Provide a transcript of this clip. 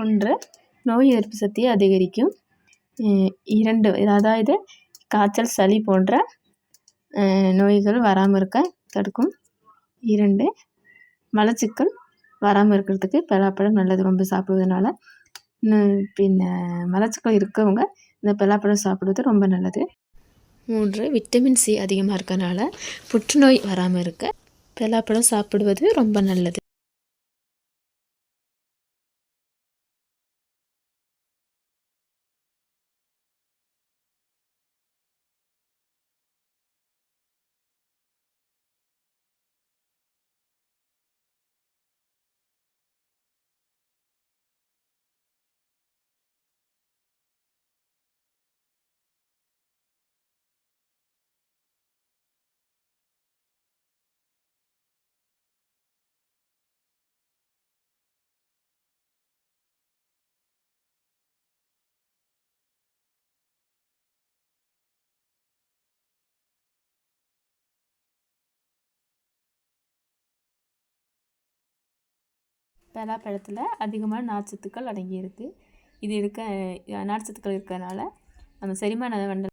ஒன்று நோய் எதிர்ப்பு சக்தியை அதிகரிக்கும். இரண்டு அதாவது காய்ச்சல் சளி போன்ற நோய்கள் வராமல் இருக்க தடுக்கும். இரண்டு மலச்சிக்கல் வராமல் இருக்கிறதுக்கு பலாப்பழம் நல்லது. ரொம்ப சாப்பிடுவதனால இன்னும் பின்ன மலச்சிக்கல் இருக்கவங்க இந்த பலாப்பழம் சாப்பிடுவது ரொம்ப நல்லது. மூன்று விட்டமின் சி அதிகமாக இருக்கனால புற்றுநோய் வராமல் இருக்க. பலாப்பழம் சாப்பிடுவது ரொம்ப நல்லது. பலாப்பழத்தில் அதிகமான நார்ச்சத்துக்கள் அடங்கியிருக்கு. இது இருக்க நார்ச்சத்துக்கள் இருக்கறனால நம்ம செரிமான மண்டல